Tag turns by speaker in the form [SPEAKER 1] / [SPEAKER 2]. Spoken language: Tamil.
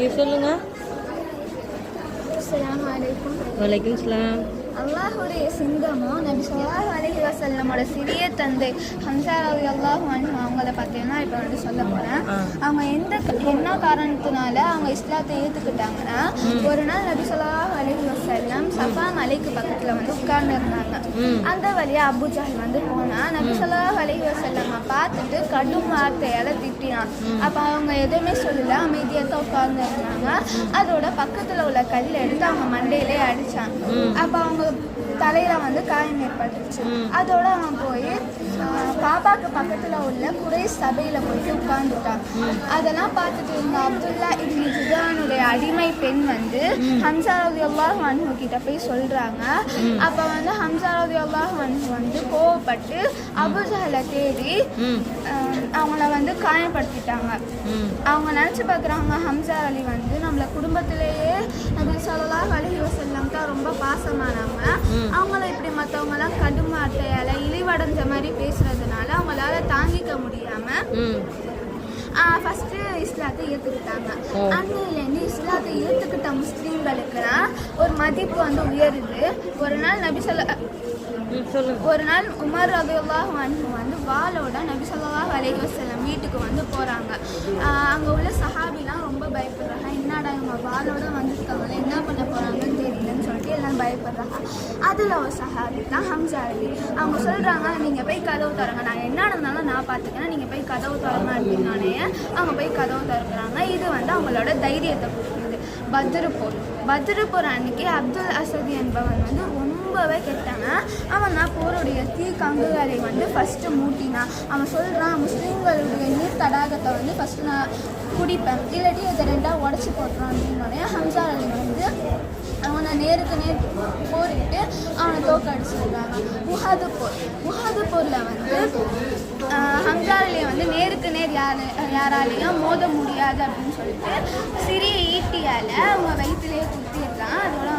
[SPEAKER 1] நீ சொல்லுங்க. வலைக்கும் சலாம்.
[SPEAKER 2] அல்லாஹுடைய சிங்கமோ நபி ஸல்லல்லாஹு அலைஹி வஸல்லமோட சிறிய தந்தை ஹம்சா ரவி அல்லாஹ் அவங்கள பார்த்தீங்கன்னா இப்போ வந்து சொல்ல போகிறேன். அவங்க எந்த என்ன காரணத்தினால அவங்க இஸ்லாத்தை ஏற்றுக்கிட்டாங்கன்னா ஒரு நாள் நபி ஸல்லல்லாஹு அலைஹி வஸல்லம் சஃபா மலைக்கு பக்கத்தில் வந்து உட்கார்ந்து இருந்தாங்க. அந்த வழியா அபு ஜஹல் வந்து போனா நபி ஸல்லல்லாஹு அலைஹி வஸல்லம் பார்த்துட்டு கடும் வார்த்தையால திட்டினான். அப்ப அவங்க எதுவுமே சொல்லல அமைதியாக உட்கார்ந்து இருந்தாங்க. அதோட பக்கத்துல உள்ள கல் எடுத்து அவங்க மண்டையிலே அடிச்சாங்க. அப்ப அவங்க தலையில வந்து காயம் ஏற்பட்டுருச்சு. அதோட அவன் போய் ஆஹ், பாப்பாக்கு பக்கத்துல உள்ள குறை சபையில போயிட்டு உட்கார்ந்துட்டான். அதெல்லாம் பார்த்துட்டு இருந்த அப்துல்லா இப்னி ஜுதானுடைய அடிமை பெண் வந்து ஹம்சா அன்ஹு கிட்ட போய் சொல்றாங்க. அப்ப வந்து ஹம்சா ரவி அல்லாஹ் அன்ஹு வந்து கோவப்பட்டு அபுஜஹலை தேடி அவங்கள வந்து காயப்படுத்திட்டாங்க. அவங்க நினச்சி பார்க்குறாங்க ஹம்சா அலி வந்து நம்மள குடும்பத்திலேயே நபி ஸல்லல்லாஹு அலைஹி வஸல்லம் தான் ரொம்ப பாசமானவங்க. அவங்கள இப்படி மற்றவங்கலாம் கடும் வார்த்தையால் இழிவடைஞ்ச மாதிரி பேசுறதுனால அவங்களால தாங்கிக்க முடியாமல் ஃபஸ்ட்டு இஸ்லாத்தை ஏற்றுக்கிட்டாங்க. அன்னையிலேருந்து இஸ்லாத்தை ஏற்றுக்கிட்ட முஸ்லீம்களுக்குலாம் ஒரு மதிப்பு வந்து உயருது. ஒரு நாள் நபி சொல்ல ஒரு நாள் உமர் அன்ஹு வந்து வாளோட நபி ஸல்லல்லாஹு அலைஹி வஸல்லம் வீட்டுக்கு வந்து போகிறாங்க அங்கே உள்ள சஹாபிலாம் ரொம்ப பயப்படுறாங்க. என்னடா இவங்க வாளோட வந்திருக்காங்களே என்ன பண்ண போகிறாங்கன்னு தெரியலன்னு சொல்லிட்டு எல்லாம் பயப்படுறாங்க. அதில் ஒரு சஹாபி தான் ஹம்சா அலி. அவங்க சொல்கிறாங்க நீங்கள் போய் கதவு திறங்க. நான் என்ன இருந்தாலும் நான் பார்த்துக்கிறேன். நீங்கள் போய் கதவு திறங்க அப்படின்னாலே அவங்க போய் கதவு திறக்கிறாங்க. இது வந்து அவங்களோட தைரியத்தை கொடுக்குது பத்ரு அன்னைக்கு அப்துல் அசதி என்பவன் வந்து ரொம்பவே கெட்டவன். அவன் தான் போருடைய தீ கங்குகளை வந்து ஃபஸ்ட்டு மூட்டினான். அவன் சொல்கிறான் முஸ்லீம்களுடைய நீர் தடாகத்தை வந்து ஃபஸ்ட்டு நான் குடிப்பேன். இல்லாட்டி இதை ரெண்டாக உடச்சி போட்டுறான் அப்படின்னோடனே ஹம்சா அலி வந்து அவனை நேருக்கு நேர் போரிட்டு அவனை தோக்கடிச்சிருக்காங்க முஹாது போர் முஹாது போரில் வந்து ஆஹ், ஹம்சா அலியை வந்து நேருக்கு நேர் யார் யாராலையும் மோத முடியாது அப்படின்னு சொல்லிட்டு சிறிய ஈட்டியால் அவங்க வயிற்றுலேயே குத்திடுறான். அதோட